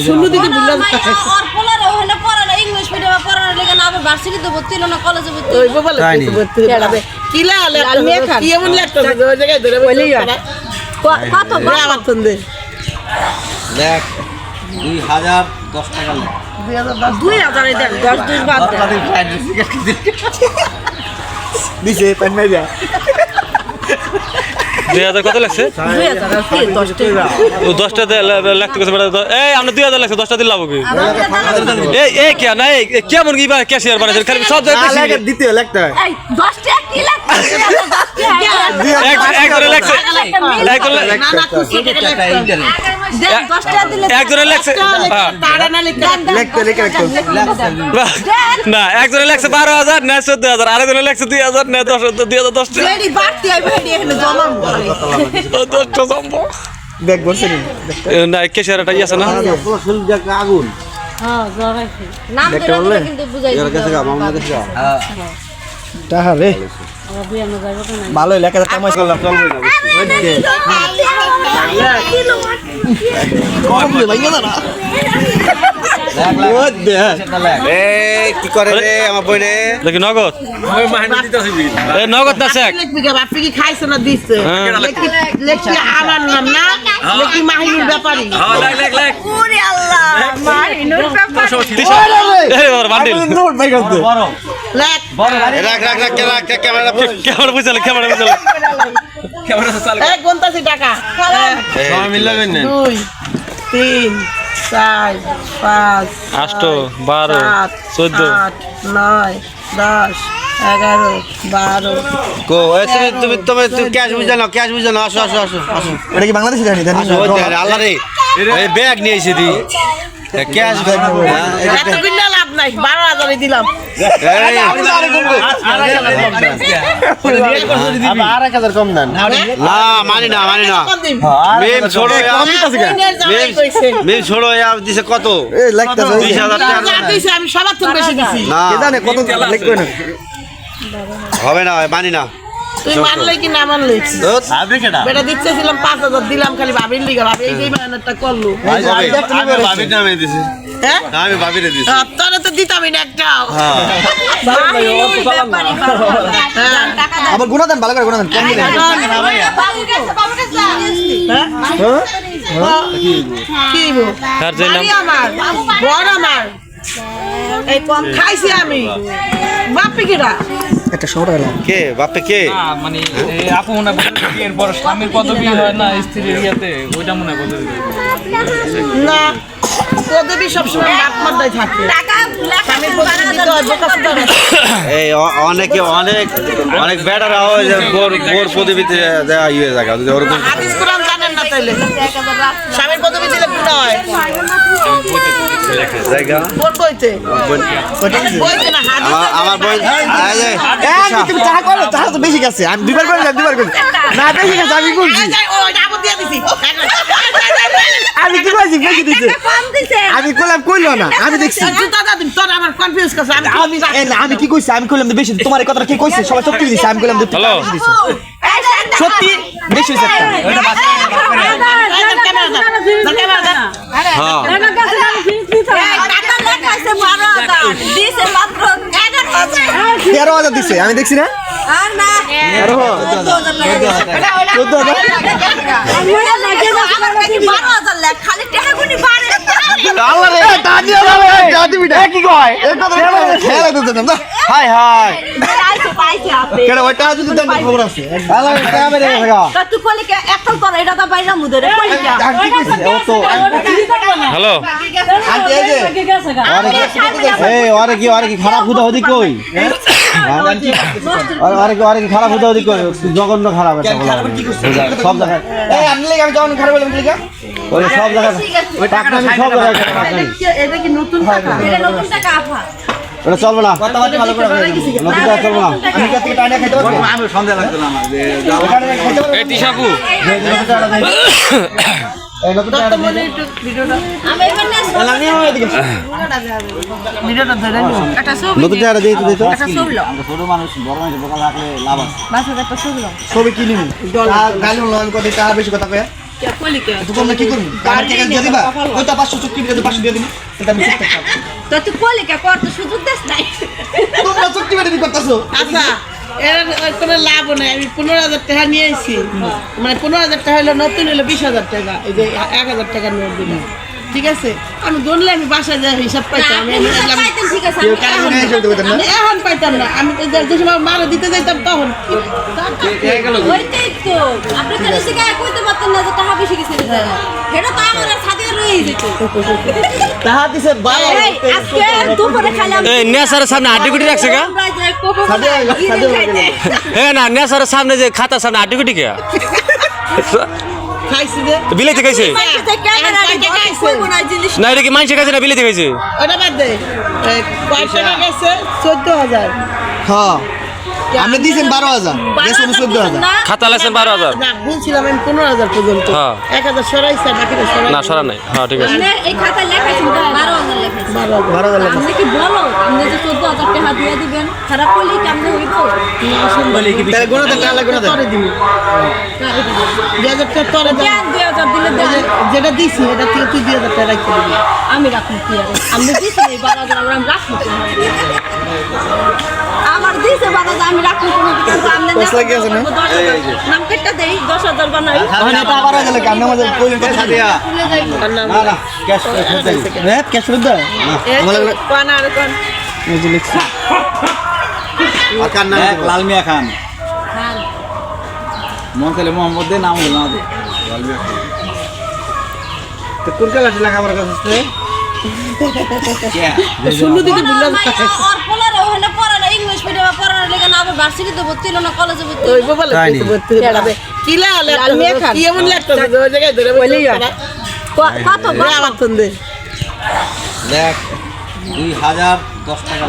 শুনু দিকে বুঝলাম আর পোলার ওখানে পড়ে ইংলিশ মিডিয়ামে পড়ানোর লেগে না আবার ভার্সিটিতে ভর্তি হলো না কলেজে ভর্তি হলো। বলে তাই নি? কি এমন লাগতেছে ওই জায়গায় ধরে বলি। ক- আমার কত? সন্দেহ দেখ দুই হাজার দশ টাকা লেখ দুই হাজারে দেন দশ দুই বাদ দিছে পেন দুই হাজার কত লাগছে দশটা লাগতে গেছে এই আমরা দুই হাজার লাগছে দশটা দিন লাভ কি এই এই কে না এই কেমন কি ক্যাশিয়ার বানাইছে খালি সব জায়গায় দিতে লাগতে হয় এক করে লাগছে এক করে লাগছে হ্যাঁ। তারা না লিখতে লিখতে লিখে লিখতে না একজনের লাগছে বারো হাজার না চোদ্দ হাজার দুই হাজার না দশ দুই হাজার দশটা রেডি বাড়তি আইবে রেডি এখানে জমা দশটা সম্ভব দেখ বলছে নি না আছে না আগুন হ্যাঁ জমাইছি নাম দেখতে ধরে বললে? দিলে কিন্তু বুঝাই এর কাছে গা মামা কাছে গা টাহা রে ভালো লেখা কামাই করলাম চলবে না নগদ না কে খাইছে না হ্যাঁ। আমার নাম না লেখি মাহিনুর ব্যাপারী ক্যামেরা ক্যামেরা বুঝালে ক্যামেরা বুঝালে এই কোনটাছি টাকা। সবাই মিলাবেন না দুই তিন চার পাঁচ আষ্ট বারো চোদ্দ। নয় দশ এগারো বারো। কো তুমি তুমি তুমি তুমি ক্যাশ বুঝা নাও ক্যাশ বুঝা নাও। আসো আসো আসো আসো। এটা কি বাংলাদেশি জানি? জানি আল্লাহ রে। ব্যাগ নিয়ে এসে দি। ক্যাশ নাই বারো হাজারে দিলাম দিছে কত? দিছে আমি সবার থেকে বেশি দিছি। হবে না মানি না। তুই মানলে কি না মানলে? ধুৎ, বেটা দিচ্ছেছিলাম পাঁচ হাজার দিলাম খালি ভাবির লিগা। ভাবি এই যে করল। কবে? হ্যাঁ? আমি ভাবিরে দিছি আহ, তোরা তো দিতামই না একটাও হ্যাঁ। টাকা আবার গুণা দেন ভালো করে গুণা দেন কম দিলেন। হ্যাঁ? বাড়ি আমার বড় আমার। এই কম খাইছি আমি। বাপি কিরা? একটা শহর কে? বাপে কে? মানে আপু মনে হয় বিয়ের পর স্বামীর পদবি হয় না স্ত্রীর ইয়াতে ওইটা মনে হয়। না পদবি সবসময় বাপ মাথায় থাকে। স্বামীর দিতে হয় বোকা এই অনেকে অনেক অনেক বেটারা হয় যে বোর বোর পদবিতে দেওয়া ইয়ে জায়গা যদি ওরকম হাদিস কোরআন জানেন না তাইলে? স্বামীর পদবি দিলে গুণা জায়গা? আমার তুমি করো তো বেশি গেছে আমি দুবার করে দুবার করে না বেশি গেছে আমি বলছি। আমি কি বলছি বেশি দিছে? আমি কইলাম কইলো না আমি দেখছি। আমি আমি কি কইছি আমি কইলাম বেশি তোমার কথাটা কি কইছে? সবাই সত্যি দিছে আমি কইলাম সত্যি? বেশি হ্যাঁ তেরো হাজার দিছে আমি দেখছি না হাই হাই পাইছে ওইটা যদি দেন খবর আছে। ক্যামেরা লাগা তা তুই কইলে কে তোর এটা তো বাইরা মুদরে কইলা আর কি কইছে? ও তো হ্যালো? আন্টি এই যে এই ওরে কি ওরে কি খারাপ হুদা হদি কই? ওরে ওরে কি ওরে কি খারাপ হুদা হদি কই? জঘন্য খারাপ এটা বলা সব জায়গায় এই আপনি লাগি আমি যখন খারাপ বললাম লাগা সব ওই টাকা আমি সব নেই। এটা কি নতুন টাকা? এটা নতুন টাকা আফা। ওটা চলবে না। চলবে না। আমি সন্দেহ লাগতো না আমার ছবি কিনিনি। গালি বেশি কথা কয়ে। তোমরা কি করব? আমার টাকা দিয়ে দিবা? ওই তো পাঁচশো চুক্তি দিয়ে পাঁচশো দিয়ে দিবি? সেটা আমি চুক্তি করব। তো তুই কলি কর তো সুযোগ দেস নাই। তোমরা চুক্তি বেটে করতেছো? আচ্ছা এর কোনো লাভ নাই। আমি পনেরো হাজার টাকা নিয়ে এসেছি মানে পনেরো হাজার টাকা হলো নতুন হলো বিশ হাজার টাকা। এই যে এক হাজার টাকা নোট দিলাম। ঠিক আছে? আমি গণলে আমি বাসায় যাই হিসাব পাইতাম আমি এখন পাইতাম না। আমি তো যে- সময় মারা দিতে যাইতাম তখন। সামনে যে খাতার সামনে আটিকুটি কে? খাইছি যে? বিলাইতে খাইছে? না এটা কি মাংসে খাইছে না বিলাইতে খাইছে? ওটা বাদ দে। কয় টাকা গেছে চোদ্দ হাজার। হ্যাঁ। আপনি দিয়েছেন বারো হাজার গেছেন চোদ্দ হাজার। খাতা লাগছেন বারো হাজার। বলছিলাম আমি পনেরো হাজার পর্যন্ত। হ্যাঁ। এক হাজার সরাইছে বাকিটা সরাই না সরা নাই। হ্যাঁ ঠিক আছে। আপনি এই খাতায় লেখাছেন বারো হাজার লেখাছেন বারো হাজার। আপনি কি বলো? আপনি যে চোদ্দ হাজার টাকা দিয়ে দিবেন খারাপ করলে কেমন হইব? তাহলে গুণা দেন টাকা গুণা দেন দুই হাজার টাকা দেন। দুই হাজার দিলে দেন যেটা দিছি এটা থেকে তুই দুই হাজার টাকা রাখতে দিবি আমি রাখব কি আর? আমি দিছি এই বারো হাজার আমরা আমি রাখব আমার দিছে বারো হাজার আমি রাখব কোনো কিন্তু আপনি কষ্ট লাগে আছে না? নাম কেটে দেই দশ হাজার বানাই। ওখানে এটা বারো হাজার লাগে আমাদের কইলেন কত দিয়া। তুলে যাইব। হ্যাঁ ক্যাশ ফেরত দাও। আমার কোন আর কোন? এই যে লিখছি। লাল মিয়া খান। মোহাম্মদ দে নাম হলো তো কোন ক্লাসে বুঝলাম ওর পোলারে ওখানে পড়ে না ইংলিশ মিডিয়ামে না আবার ভার্সিটিতে ভর্তি হলো না কলেজে ভর্তি ওই হলো? ভর্তি হবে কি লা ল্যাপটপ কি এমন ল্যাপটপ ওই জায়গায় ধরে বলি কত কত? আমার দেখ দুই হাজার দশ টাকা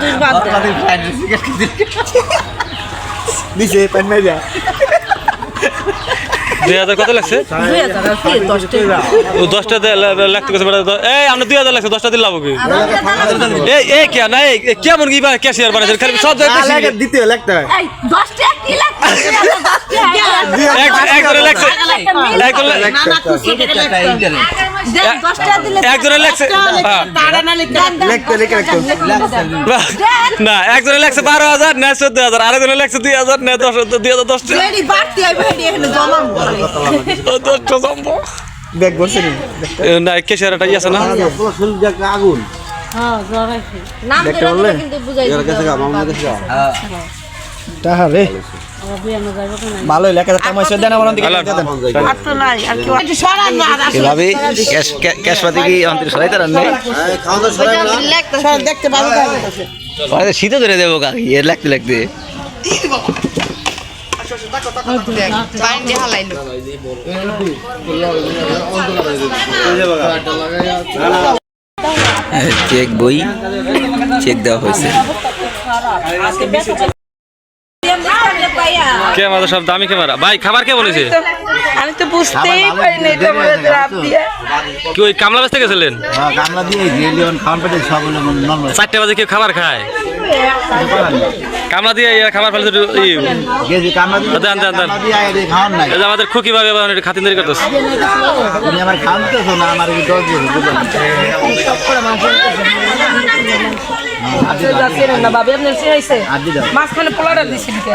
দেন বাদ দিছে পেন মাইরা। দুই হাজার কত লাগছে? ও দশটা লাগতে গেছে এই আমরা দুই হাজার লাগছে দশটা দিন লাভ কি এই এই কে না এই কেমন কি ক্যাশিয়ার বানাইছে খালি সব জায়গায় দিতে লিখতে হয়। একজনে লাগছে? একজন লে- দশ একজনে লাগছে হ্যাঁ। না একজনে লাগছে বারো হাজার না চোদ্দ হাজার। আরেকজনে লাগছে দুই হাজার না দশ দুই হাজার দশটা সম্ভব বসে নি ক্যাশিয়ার একটা ইয়ে আছে না? আগুন নাম দেখতে দিলে কিন্তু বুঝাই দিতে রে। ভালো লেখা তামাশা দেন আমার দিকে দেন। আর তো নাই আর কি একটু সরান না আর ক্যাশ ক্যাশ পাতি কি অন্তর সরাই তার? নেই। সরান, দেখতে ভালো লাগে শীতে ধরে দেবো কাকি এর লাগতে লাগতে চেক বই চেক দেওয়া হয়েছে। ক্যামেরা সব দামি ক্যামেরা। ভাই খাবার কে বলেছে? আমি তো বুঝতেই পারি না এটা বলে ড্রাফ দিয়ে। কি ওই কামলা বেচতে গেছিলেন? গামলা দিয়ে গেলিয়ন খাওয়ান পেটে সব হলো নর্মাল চারটে বাজে কেউ খাবার খায়। কামলা দিয়ে খাবার ফেলছে ই। গেছি কামলা দিয়ে দেন, দেন, দেন। কামলা দিয়ে খাওয়ান নাই। আমাদের খুকি ভাবে একটু খাতিরদারি করতেছে। তুমি আমার খাওয়াতেছো না আমার কি যাচ্ছেন না ভাবি আপনার চেয়েছে আদি দাও। মাঝখানে পোলাটা দিছি দিকে।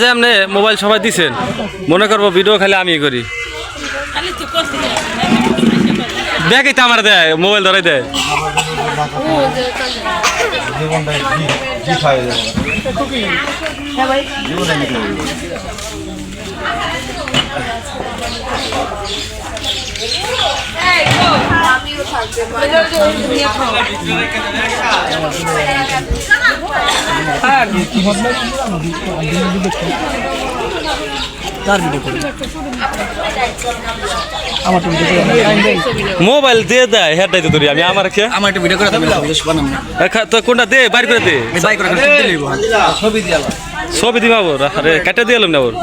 যে আপনি মোবাইল সবাই দিছেন, মনে করব ভিডিও খালি আমি করি। দেখি তো আমার দেয়? মোবাইল ধরাই দেয়। মোবাইল দিয়ে দেয় হেডাই তো আমি আমার কে? আমার একটা ভিডিও করে তো কোনটা দে? বাইর করে দে। ছবি দিয়ে ছবি দিবা ওর আরে কেটে দিয়ে এলাম না ওর